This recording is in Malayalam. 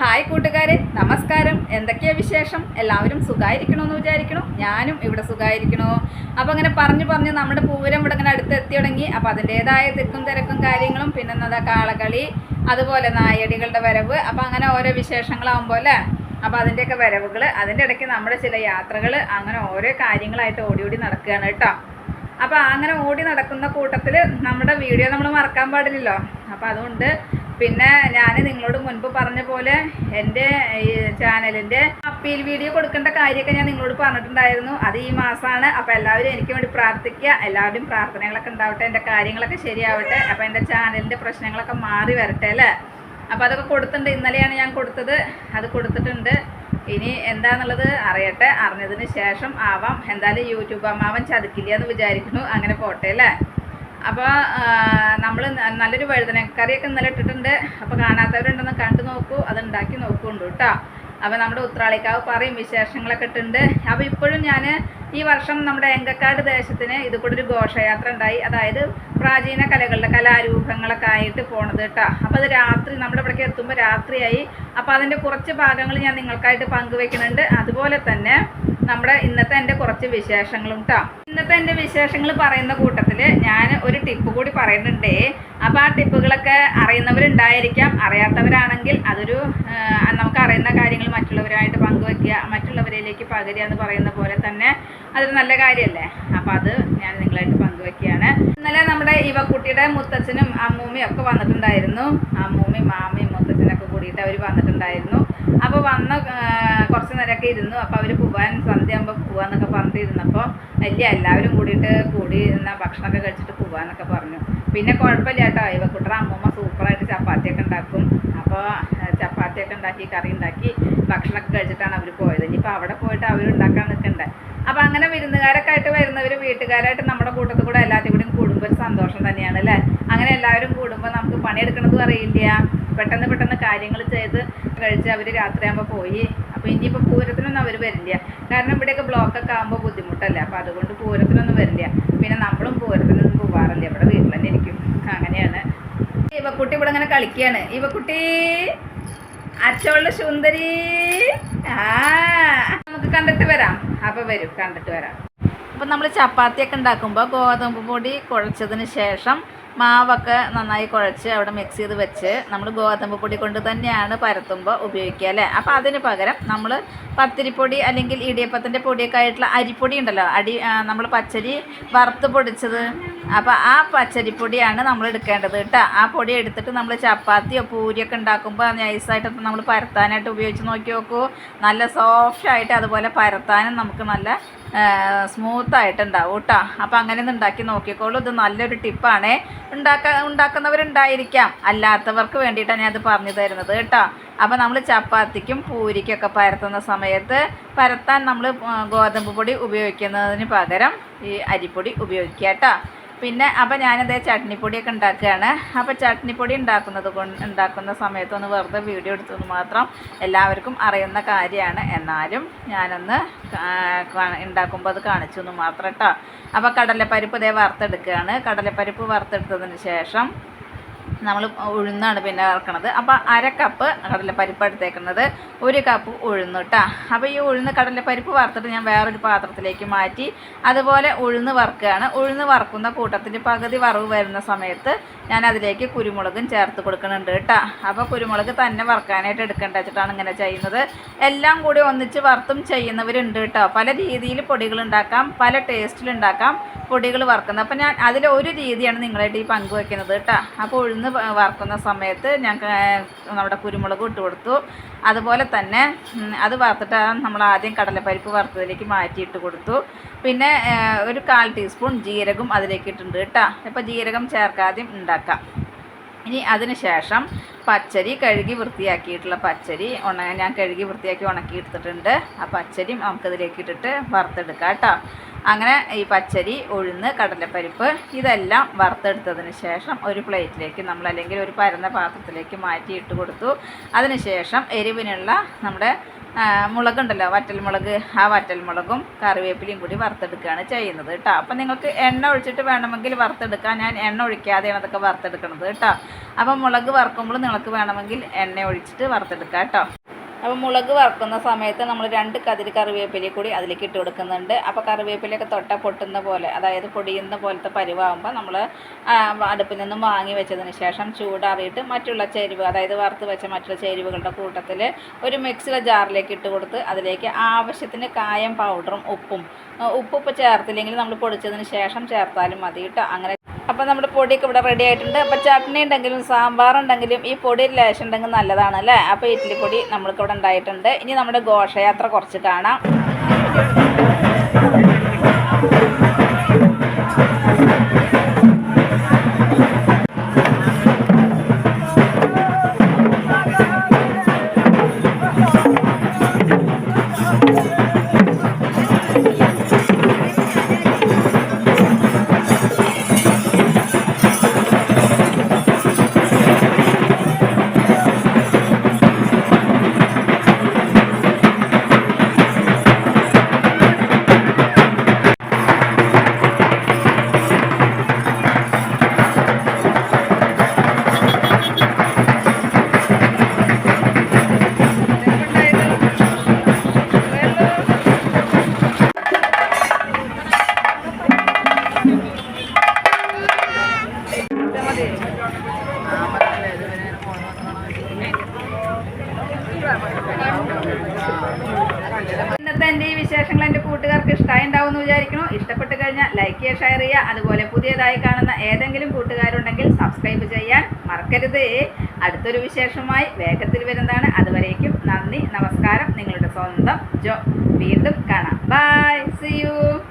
ഹായ് കൂട്ടുകാരെ നമസ്കാരം. എന്തൊക്കെയാ വിശേഷം? എല്ലാവരും സുഖമായിരിക്കണമെന്ന് വിചാരിക്കണോ. ഞാനും ഇവിടെ സുഖമായിരിക്കണോ അപ്പോൾ അങ്ങനെ പറഞ്ഞു പറഞ്ഞ് നമ്മുടെ പൂരം ഇവിടെ ഇങ്ങനെ അടുത്ത് എത്തി തുടങ്ങി. അപ്പോൾ അതിന്റേതായ തിക്കും തിരക്കും കാര്യങ്ങളും പിന്നെ എന്താ കാളകളി അതുപോലെ നായടികളുടെ വരവ്. അപ്പോൾ അങ്ങനെ ഓരോ വിശേഷങ്ങളാവുമ്പോൾ അല്ലേ? അപ്പോൾ അതിന്റെയൊക്കെ വരവുകൾ അതിന്റെ ഇടയ്ക്ക് നമ്മുടെ ചില യാത്രകൾ അങ്ങനെ ഓരോ കാര്യങ്ങളായിട്ട് ഓടി ഓടി നടക്കുകയാണ് കേട്ടോ. അപ്പോൾ അങ്ങനെ ഓടി നടക്കുന്ന കൂട്ടത്തിൽ നമ്മുടെ വീഡിയോ നമ്മൾ മറക്കാൻ പാടില്ലല്ലോ. അപ്പോൾ അതുകൊണ്ട് പിന്നെ ഞാൻ നിങ്ങളോട് മുൻപ് പറഞ്ഞ പോലെ എന്റെ ചാനലിന്റെ അപ്പീൽ വീഡിയോ കൊടുക്കേണ്ട കാര്യമൊക്കെ ഞാൻ നിങ്ങളോട് പറഞ്ഞിട്ടുണ്ടായിരുന്നു. അത് ഈ മാസമാണ്. അപ്പോൾ എല്ലാവരും എനിക്ക് വേണ്ടി പ്രാർത്ഥിക്കുക. എല്ലാവരുടെയും പ്രാർത്ഥനകളൊക്കെ ഉണ്ടാവട്ടെ. എന്റെ കാര്യങ്ങളൊക്കെ ശരിയാവട്ടെ. അപ്പോൾ എന്റെ ചാനലിന്റെ പ്രശ്നങ്ങളൊക്കെ മാറി വരട്ടെ അല്ലേ? അപ്പോൾ അതൊക്കെ കൊടുത്തിട്ടുണ്ട്. ഇന്നലെയാണ് ഞാൻ കൊടുത്തത്. അത് കൊടുത്തിട്ടുണ്ട്. ഇനി എന്താന്നുള്ളത് അറിയട്ടെ. അറിഞ്ഞതിന് ശേഷം ആവാം. എന്തായാലും യൂട്യൂബ് അമ്മാവൻ ചതുക്കില്ല എന്ന് വിചാരിക്കുന്നു. അങ്ങനെ പോട്ടെ അല്ലേ? അപ്പോൾ നമ്മൾ നല്ലൊരു വഴുതനക്കറിയൊക്കെ ഇന്നലെ ഇട്ടിട്ടുണ്ട്. അപ്പോൾ കാണാത്തവരുണ്ടെന്ന് കണ്ടു നോക്കൂ. അത് ഉണ്ടാക്കി നോക്കുന്നുണ്ട് കേട്ടോ. അപ്പോൾ നമ്മുടെ ഉത്രാളിക്കാവ് പറയും വിശേഷങ്ങളൊക്കെ ഇട്ടുണ്ട്. അപ്പോൾ ഇപ്പോഴും ഞാൻ ഈ വർഷം നമ്മുടെ എങ്കക്കാട് ദേശത്തിന് ഇത് കൂടെ ഒരു ഘോഷയാത്ര ഉണ്ടായി. അതായത് പ്രാചീന കലകളുടെ കലാരൂപങ്ങളൊക്കെ ആയിട്ട് പോണത് കേട്ടോ. അപ്പോൾ അത് രാത്രി നമ്മുടെ ഇവിടേക്ക് എത്തുമ്പോൾ രാത്രിയായി. അപ്പോൾ അതിന്റെ കുറച്ച് ഭാഗങ്ങൾ ഞാൻ നിങ്ങൾക്കായിട്ട് പങ്കുവെക്കുന്നുണ്ട്. അതുപോലെ തന്നെ നമ്മുടെ ഇന്നത്തെ എന്റെ കുറച്ച് വിശേഷങ്ങളും കേട്ടോ. ഇന്നത്തെ എന്റെ വിശേഷങ്ങൾ പറയുന്ന കൂട്ടത്തിൽ ഞാൻ ഒരു ടിപ്പ് കൂടി പറയുന്നുണ്ടേ. അപ്പോൾ ആ ടിപ്പുകളൊക്കെ അറിയുന്നവരുണ്ടായിരിക്കാം. അറിയാത്തവരാണെങ്കിൽ അതൊരു നമുക്ക് അറിയുന്ന കാര്യങ്ങൾ മറ്റുള്ളവരായിട്ട് പങ്കുവെക്കുക മറ്റുള്ളവരിലേക്ക് പകരുക എന്ന് പറയുന്ന പോലെ തന്നെ അതൊരു നല്ല കാര്യമല്ലേ? അപ്പോൾ അത് ഞാൻ നിങ്ങളായിട്ട് പങ്കുവെക്കുകയാണ്. ഇന്നലെ നമ്മുടെ ഇവക്കുട്ടിയുടെ മുത്തച്ഛനും അമ്മൂമ്മയും ഒക്കെ വന്നിട്ടുണ്ടായിരുന്നു. അമ്മൂമ്മയും മാമയും മുത്തച്ഛനൊക്കെ കൂടിയിട്ട് അവർ വന്നിട്ടുണ്ടായിരുന്നു. അപ്പോൾ വന്ന കുറച്ച് നേരമൊക്കെ ഇരുന്നു. അപ്പോൾ അവർ പോവാൻ സന്ധ്യയാകുമ്പോൾ പോവാന്നൊക്കെ പറഞ്ഞിരുന്നപ്പോ വലിയ എല്ലാവരും കൂടിയിട്ട് കൂടി എന്നാൽ ഭക്ഷണമൊക്കെ കഴിച്ചിട്ട് പോവാന്നൊക്കെ പറഞ്ഞു. പിന്നെ കുഴപ്പമില്ല കേട്ടോ. ഇവക്കുട്ടറ അമ്മൂമ്മ സൂപ്പറായിട്ട് ചപ്പാത്തിയൊക്കെ ഉണ്ടാക്കും. അപ്പോൾ ചപ്പാത്തിയൊക്കെ ഉണ്ടാക്കി കറി ഉണ്ടാക്കി ഭക്ഷണമൊക്കെ കഴിച്ചിട്ടാണ് അവർ പോയത്. ഇനിയിപ്പോൾ അവിടെ പോയിട്ട് അവർ ഉണ്ടാക്കാൻ നിൽക്കണ്ടേ. അപ്പോൾ അങ്ങനെ വിരുന്നുകാരൊക്കെ ആയിട്ട് വരുന്നവർ വീട്ടുകാരായിട്ട് നമ്മുടെ കൂട്ടത്തിൽ കൂടെ എല്ലാത്തിനും കൂടി കൂടുമ്പോൾ ഒരു സന്തോഷം തന്നെയാണ് അല്ലേ? അങ്ങനെ എല്ലാവരും കൂടുമ്പോൾ നമുക്ക് പണിയെടുക്കണതും അറിയില്ല. പെട്ടെന്ന് പെട്ടെന്ന് കാര്യങ്ങൾ ചെയ്ത് കഴിച്ച് അവർ രാത്രിയാകുമ്പോൾ പോയി. അപ്പോൾ ഇനിയിപ്പോൾ പൂരത്തിനൊന്നും അവർ വരില്ല. കാരണം ഇവിടെയൊക്കെ ബ്ലോക്കൊക്കെ ആകുമ്പോൾ ബുദ്ധിമുട്ടല്ലേ? അപ്പോൾ അതുകൊണ്ട് പൂരത്തിനൊന്നും വരില്ല. പിന്നെ നമ്മളും പൂരത്തിനൊന്നും പോവാറില്ല. ഇവിടെ വീട്ടിൽ തന്നെ ഇരിക്കും. അങ്ങനെയാണ്. ഇവക്കുട്ടി ഇവിടെ ഇങ്ങനെ കളിക്കുകയാണ് ഇവക്കുട്ടി അച്ചോളുടെ സുന്ദരി. ആ നമുക്ക് കണ്ടിട്ട് വരാം. അപ്പോൾ വരും കണ്ടിട്ട് വരാം. അപ്പം നമ്മൾ ചപ്പാത്തിയൊക്കെ ഉണ്ടാക്കുമ്പോൾ ഗോതമ്പ് പൊടി കുഴച്ചതിന് ശേഷം മാവൊക്കെ നന്നായി കുഴച്ച് അവിടെ മിക്സ് ചെയ്ത് വെച്ച് നമ്മൾ ഗോതമ്പ് പൊടി കൊണ്ട് തന്നെയാണ് പരത്തുമ്പോൾ ഉപയോഗിക്കുക അല്ലേ? അപ്പോൾ അതിന് പകരം നമ്മൾ പത്തിരിപ്പൊടി അല്ലെങ്കിൽ ഇടിയപ്പത്തിന്റെ പൊടിയൊക്കെ ആയിട്ടുള്ള അരിപ്പൊടി ഉണ്ടല്ലോ അടി നമ്മൾ പച്ചരി വറുത്ത് പൊടിച്ചത്. അപ്പോൾ ആ പച്ചരിപ്പൊടിയാണ് നമ്മൾ എടുക്കേണ്ടത് കേട്ടോ. ആ പൊടി എടുത്തിട്ട് നമ്മൾ ചപ്പാത്തിയോ പൂരിയൊക്കെ ഉണ്ടാക്കുമ്പോൾ നൈസായിട്ട് നമ്മൾ പരത്താനായിട്ട് ഉപയോഗിച്ച് നോക്കി നോക്കൂ. നല്ല സോഫ്റ്റ് ആയിട്ട് അതുപോലെ പരത്താനും നമുക്ക് നല്ല സ്മൂത്ത് ആയിട്ടുണ്ടാവും കേട്ടോ. അപ്പോൾ അങ്ങനെ ഒന്ന് ഉണ്ടാക്കി നോക്കിക്കോളൂ. ഇത് നല്ലൊരു ടിപ്പാണേ ഉണ്ടാക്ക ഉണ്ടാക്കുന്നവരുണ്ടായിരിക്കാം. അല്ലാത്തവർക്ക് വേണ്ടിയിട്ടാണ് ഞാൻ അത് പറഞ്ഞു തരുന്നത് കേട്ടോ. അപ്പോൾ നമ്മൾ ചപ്പാത്തിക്കും പൂരിക്കൊക്കെ പരത്തുന്ന സമയത്ത് പരത്താൻ നമ്മൾ ഗോതമ്പ് പൊടി ഉപയോഗിക്കുന്നതിന് പകരം ഈ അരിപ്പൊടി ഉപയോഗിക്കുക കേട്ടോ. പിന്നെ അപ്പോൾ ഞാനത് ചട്നിപ്പൊടിയൊക്കെ ഉണ്ടാക്കുകയാണ്. അപ്പോൾ ചട്നിപ്പൊടി ഉണ്ടാക്കുന്നത് കൊണ്ട് ഉണ്ടാക്കുന്ന സമയത്തൊന്ന് വെറുതെ വീഡിയോ എടുത്തത് മാത്രം എല്ലാവർക്കും അറിയുന്ന കാര്യമാണ്. എന്നാലും ഞാനൊന്ന് ഉണ്ടാക്കുമ്പോൾ അത് കാണിച്ചു എന്ന് മാത്രം കേട്ടോ അപ്പോൾ കടലപ്പരിപ്പ് ഇതേ വറുത്തെടുക്കുകയാണ്. കടലപ്പരിപ്പ് വറുത്തെടുത്തതിന് ശേഷം നമ്മൾ ഉഴുന്നാണ് പിന്നെ ഇറക്കണത്. അപ്പോൾ അര കപ്പ് കടലപ്പരിപ്പ് എടുത്തേക്കുന്നത് ഒരു കപ്പ് ഉഴുന്ന് കേട്ടോ അപ്പോൾ ഈ ഉഴുന്ന് കടലപ്പരിപ്പ് വറുത്തിട്ട് ഞാൻ വേറൊരു പാത്രത്തിലേക്ക് മാറ്റി അതുപോലെ ഉഴുന്ന് വറുക്കുകയാണ്. ഉഴുന്ന് വറുക്കുന്ന കൂട്ടത്തിൽ പകുതി വറവ് വരുന്ന സമയത്ത് ഞാൻ അതിലേക്ക് കുരുമുളകും ചേർത്ത് കൊടുക്കുന്നുണ്ട് കേട്ടോ അപ്പോൾ കുരുമുളക് തന്നെ വറുക്കാനായിട്ട് എടുക്കേണ്ട വെച്ചിട്ടാണ് ഇങ്ങനെ ചെയ്യുന്നത്. എല്ലാം കൂടി ഒന്നിച്ച് വറുത്തും ചെയ്യുന്നവരുണ്ട് കേട്ടോ പല രീതിയിൽ പൊടികൾ ഉണ്ടാക്കാം പല ടേസ്റ്റിൽ ഉണ്ടാക്കാം പൊടികൾ വറുക്കുന്നത്. അപ്പോൾ ഞാൻ അതിൽ ഒരു രീതിയാണ് നിങ്ങളായിട്ട് ഈ പങ്കുവെക്കുന്നത് കേട്ടോ അപ്പോൾ ഉഴുന്ന് വറുക്കുന്ന സമയത്ത് ഞങ്ങൾക്ക് നമ്മുടെ കുരുമുളക് ഇട്ട് കൊടുത്തു. അതുപോലെ തന്നെ അത് വറുത്തിട്ട് നമ്മൾ ആദ്യം കടലപ്പരിപ്പ് വറുത്തതിലേക്ക് മാറ്റിയിട്ട് കൊടുത്തു. പിന്നെ ഒരു കാൽ ടീസ്പൂൺ ജീരകം അതിലേക്ക് ഇട്ടിട്ടുണ്ട് കേട്ടോ. അപ്പോൾ ജീരകം ചേർക്കാതെ ഉണ്ടാക്കാം. ഇനി അതിന് ശേഷം പച്ചരി കഴുകി വൃത്തിയാക്കിയിട്ടുള്ള പച്ചരി ഉണ ഞാൻ കഴുകി വൃത്തിയാക്കി ഉണക്കി എടുത്തിട്ടുണ്ട് ആ പച്ചരി നമുക്കതിലേക്ക് ഇട്ടിട്ട് വറുത്തെടുക്കാം കേട്ടോ. അങ്ങനെ ഈ പച്ചരി ഉഴുന്ന് കടലപ്പരിപ്പ് ഇതെല്ലാം വറുത്തെടുത്തതിന് ശേഷം ഒരു പ്ലേറ്റിലേക്ക് നമ്മൾ അല്ലെങ്കിൽ ഒരു പരന്ന പാത്രത്തിലേക്ക് മാറ്റി ഇട്ട് കൊടുത്തു. അതിനുശേഷം എരിവിനുള്ള നമ്മുടെ മുളകുണ്ടല്ലോ വറ്റൽമുളക്. ആ വറ്റൽമുളകും കറിവേപ്പിലയും കൂടി വറുത്തെടുക്കുകയാണ് ചെയ്യുന്നത് കേട്ടോ. അപ്പം നിങ്ങൾക്ക് എണ്ണ ഒഴിച്ചിട്ട് വേണമെങ്കിൽ വറുത്തെടുക്കാം. ഞാൻ എണ്ണ ഒഴിക്കാതെയാണ് അതൊക്കെ വറുത്തെടുക്കുന്നത് കേട്ടോ. അപ്പം മുളക് വറുക്കുമ്പോൾ നിങ്ങൾക്ക് വേണമെങ്കിൽ എണ്ണ ഒഴിച്ചിട്ട് വറുത്തെടുക്കാം കേട്ടോ. അപ്പോൾ മുളക് വറുക്കുന്ന സമയത്ത് നമ്മൾ രണ്ട് കതിരി കറിവേപ്പില കൂടി അതിലേക്ക് ഇട്ട് കൊടുക്കുന്നുണ്ട്. അപ്പോൾ കറിവേപ്പിലയൊക്കെ തൊട്ട പൊട്ടുന്ന പോലെ അതായത് പൊടിയുന്ന പോലത്തെ പരിവാകുമ്പോൾ നമ്മൾ അടുപ്പിൽ നിന്നും വാങ്ങി വെച്ചതിന് ശേഷം ചൂടാറിയിട്ട് മറ്റുള്ള ചേരുവ അതായത് വറുത്ത് വെച്ച മറ്റുള്ള ചേരുവകളുടെ കൂട്ടത്തിൽ ഒരു മിക്സിയുടെ ജാറിലേക്ക് ഇട്ട് കൊടുത്ത് അതിലേക്ക് ആവശ്യത്തിന് കായം പൗഡറും ഉപ്പും ഉപ്പ് ഇപ്പോൾ ചേർത്തില്ലെങ്കിൽ നമ്മൾ പൊടിച്ചതിന് ശേഷം ചേർത്താലും മതി കേട്ടോ അങ്ങനെ അപ്പോൾ നമ്മുടെ പൊടിയൊക്കെ ഇവിടെ റെഡി ആയിട്ടുണ്ട്. അപ്പോൾ ചട്നി ഉണ്ടെങ്കിലും സാമ്പാർ ഉണ്ടെങ്കിലും ഈ പൊടി ലേശം ഉണ്ടെങ്കിൽ നല്ലതാണ് അല്ലേ? അപ്പോൾ ഇഡ്ഡലി പൊടി നമ്മൾക്ക് ഇവിടെ ഉണ്ടായിട്ടുണ്ട്. ഇനി നമ്മുടെ ഘോഷയാത്ര കുറച്ച് കാണാം. ലൈക്ക് ചെയ്യുക ഷെയർ ചെയ്യുക. അതുപോലെ പുതിയതായി കാണുന്ന ഏതെങ്കിലും കൂട്ടുകാരുണ്ടെങ്കിൽ സബ്സ്ക്രൈബ് ചെയ്യാൻ മറക്കരുത്. അടുത്തൊരു വിശേഷമായി വേഗത്തിൽ വരുന്നതാണ്. അതുവരേക്കും നന്ദി നമസ്കാരം. നിങ്ങളുടെ സ്വന്തം ജോ. വീണ്ടും കാണാം. By C U